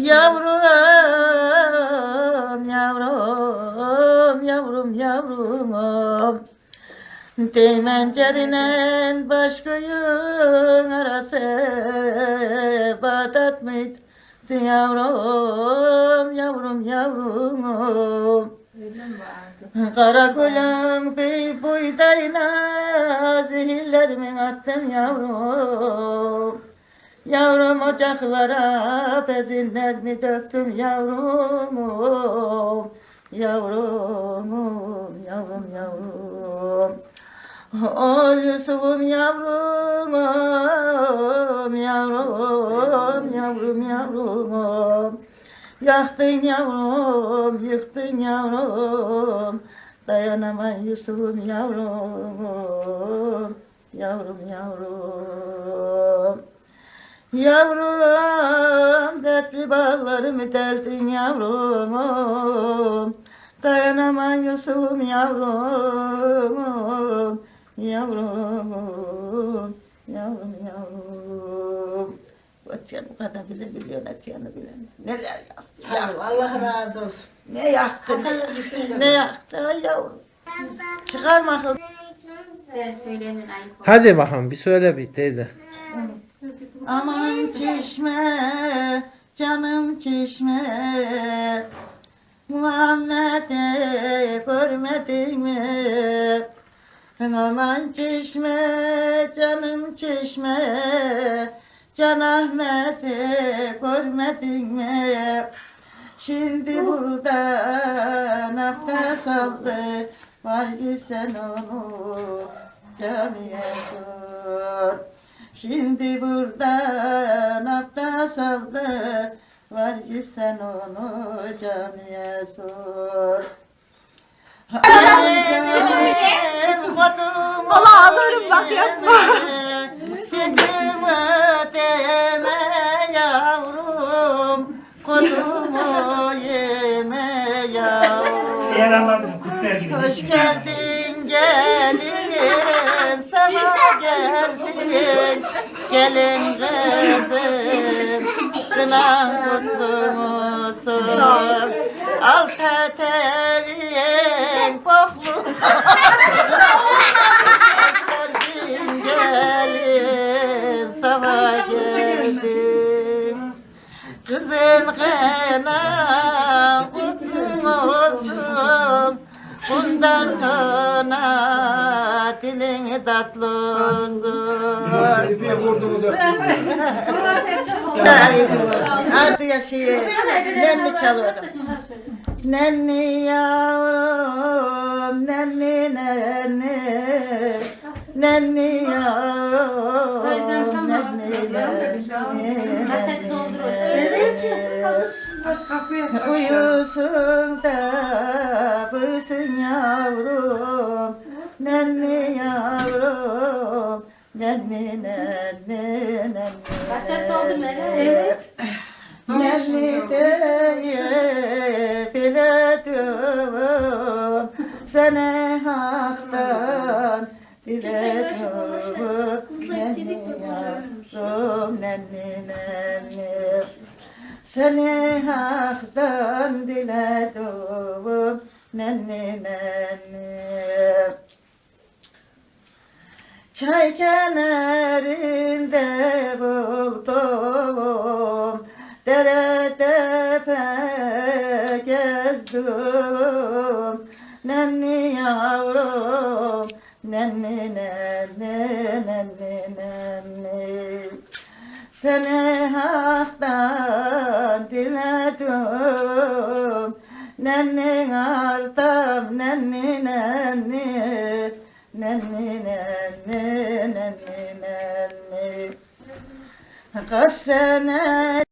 Yavrum, yavrum, yavrum, yavrum. Değmencerinen baş koyun arası Bağdat mıydı yavrum, yavrum, yavrum. Karakolun bir buydayla zehirlerimi attım yavrum. Yavrum ocaklara bezinlerimi döktüm yavrum. Yavrum, yavrum, yavrum. O Yusuf'um yavrum, yavrum, yavrum, yavrum. Yaktın yavrum, yıktın yavrum. Dayanamam Yusuf'um yavrum, yavrum, yavrum. Yavrum, dertli bağlarımı deldin yavrum. Dayanamam Yusuf'um yavrum, yavrum, yavrum, yavrum. Ötken bu kadar bile biliyor, ötkeni bilen. Neler yaktı, yaktı. Allah razı olsun. Ne yaktı, ne, ne yaktı ay yavrum. Çıkarma kız. Hadi bakalım bir söyle bir teyze. Aman çeşme, canım çeşme Muhammed'i görmedin mi? Aman çeşme, canım çeşme Can Ahmet'i görmedin mi? Şimdi burada nefes aldı Var sen onu camiye sor Şimdi burada nefes aldı Var sen onu camiye sor. Allah alırım bak yapma. Sesimi deme yavrum Kodumu yeme yavrum. Hoş geldin gelin, sana geldin gelin kızım, kınan kutlu olsun. Al peteğin boklu, geldin gelin, sana geldin. Kızım kınan kutlu olsun. Bundan sonra dilin tatlı olsun. Hadi yaşayın. Nenni çalıyorum. Nenni yavrum, nenni nenni. Nenni yavrum, nenni. nenni. Uyusun da bıksın yavrum? Nenni yavrum? Nenni nenni nenni Kaset oldu Meral, evet. Nenni diye diledim Seni haktan diledim Nenni yavrum? Nenni nenni seni haktan nenni nenni Çay kenarında buldum Dere tepe gezdim Nenni yavrum Nenni nenni nenni nenni. Seni haktan diledim Nenni aldım nenni nenni. Nenni nenni nenni nenni. Kaç sene